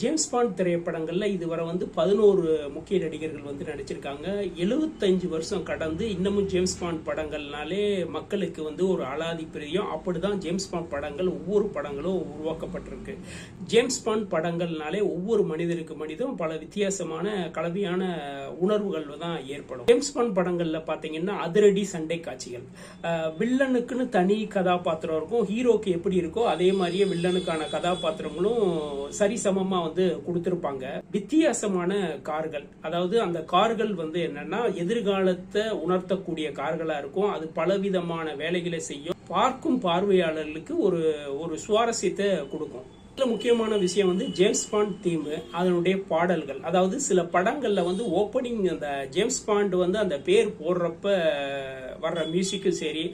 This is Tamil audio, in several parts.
ஜேம்ஸ் பாண்ட் திரைப்படங்களில் இதுவரை வந்து பதினோரு முக்கிய நடிகர்கள் வந்து நடிச்சிருக்காங்க. எழுபத்தஞ்சு வருஷம் கடந்து இன்னமும் ஜேம்ஸ் பாண்ட் படங்கள்னாலே மக்களுக்கு வந்து ஒரு அலாதி பிரியம். அப்படிதான் ஜேம்ஸ் பாண்ட் படங்கள் ஒவ்வொரு படங்களும் உருவாக்கப்பட்டிருக்கு. ஜேம்ஸ் பாண்ட் படங்கள்னாலே ஒவ்வொரு மனிதருக்கு மனிதம் பல வித்தியாசமான கலவையான உணர்வுகள் தான் ஏற்படும். ஜேம்ஸ் பாண்ட் படங்களில் பார்த்தீங்கன்னா அதிரடி சண்டை காட்சிகள். வில்லனுக்குன்னு தனி கதாபாத்திரம் இருக்கும். ஹீரோக்கு எப்படி இருக்கோ அதே மாதிரியே வில்லனுக்கான கதாபாத்திரங்களும் சரிசமமாக வந்து கொடுத்திருப்பாங்க. வித்தியாசமான கார்கள். அதாவது அந்த கார்கள் வந்து என்னன்னா எதிர்காலத்தை உணர்த்தக்கூடிய கார்களா இருக்கும். அது பலவிதமான வேலைகளை செய்யும். பார்க்கும் பார்வையாளர்களுக்கு ஒரு ஒரு சுவாரஸ்யத்தை கொடுக்கும். மற்ற முக்கியமான விஷயம் வந்து ஜேம்ஸ் பாண்ட் தீம் அதனுடைய பாடல்கள். அதாவது சில படங்களில் வந்து ஓப்பனிங் அந்த ஜேம்ஸ் பாண்ட் வந்து அந்த பேர் போடுறப்ப வர்ற மியூசிக்கும் சரி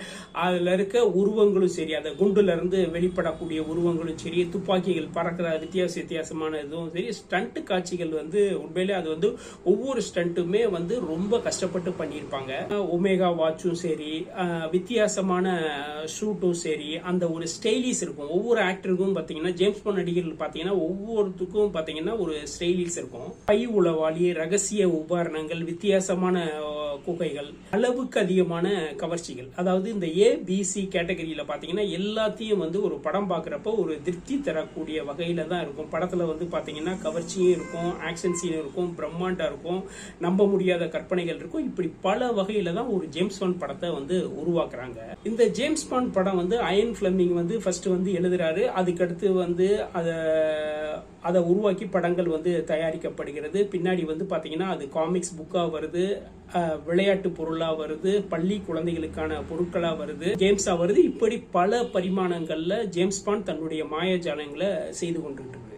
அதில் இருக்க உருவங்களும் சரி அந்த குண்டுலேருந்து வெளிப்படக்கூடிய உருவங்களும் சரி துப்பாக்கிகள் பறக்கிற வித்தியாச வித்தியாசமான இதுவும் சரி ஸ்டண்ட்டு காட்சிகள் வந்து உண்மையிலே அது வந்து ஒவ்வொரு ஸ்டண்ட்டுமே வந்து ரொம்ப கஷ்டப்பட்டு பண்ணியிருப்பாங்க. ஒமேகா வாட்சும் சரி வித்தியாசமான ஷூட்டும் சரி அந்த ஒரு ஸ்டைலிஸ் இருக்கும். ஒவ்வொரு ஆக்டருக்கும் பார்த்தீங்கன்னா ஜேம்ஸ் பாண்ட் நடிகர்கள் பார்த்தீங்கன்னா ஒவ்வொருத்துக்கும் பார்த்தீங்கன்னா ஒரு ஸ்டைலிஸ் இருக்கும். பை உளவாளி ரகசிய உபகரணங்கள் வித்தியாசமான குகைகள் அளவுக்கு அதிகமான கவர்ச்சிகள். அதாவது இந்த ஏபிசி கேட்டகரியில் பார்த்தீங்கன்னா எல்லாத்தையும் வந்து ஒரு படம் பார்க்குறப்ப ஒரு திருப்தி தரக்கூடிய வகையில் தான் இருக்கும். படத்தில் வந்து பார்த்தீங்கன்னா கவர்ச்சியும் இருக்கும் ஆக்ஷன் சீன் இருக்கும் பிரம்மாண்டாக இருக்கும் நம்ப முடியாத கற்பனைகள் இருக்கும். இப்படி பல வகையில் தான் ஒரு ஜேம்ஸ் பாண்ட் படத்தை வந்து உருவாக்குறாங்க. இந்த ஜேம்ஸ் பாண்ட் படம் வந்து அயன் ஃபிளமிங் வந்து ஃபர்ஸ்ட் வந்து எழுதுறாரு. அதுக்கடுத்து வந்து அதை அதை உருவாக்கி படங்கள் வந்து தயாரிக்கப்படுகிறது. பின்னாடி வந்து பார்த்திங்கன்னா அது காமிக்ஸ் புக்காக வருது விளையாட்டு பொருளாக வருது பள்ளி குழந்தைகளுக்கான பொருட்களாக வருது கேம்ஸாக வருது. இப்படி பல பரிமாணங்களில் ஜேம்ஸ் பாண்ட் தன்னுடைய மாயாஜாலங்களை செய்து கொண்டு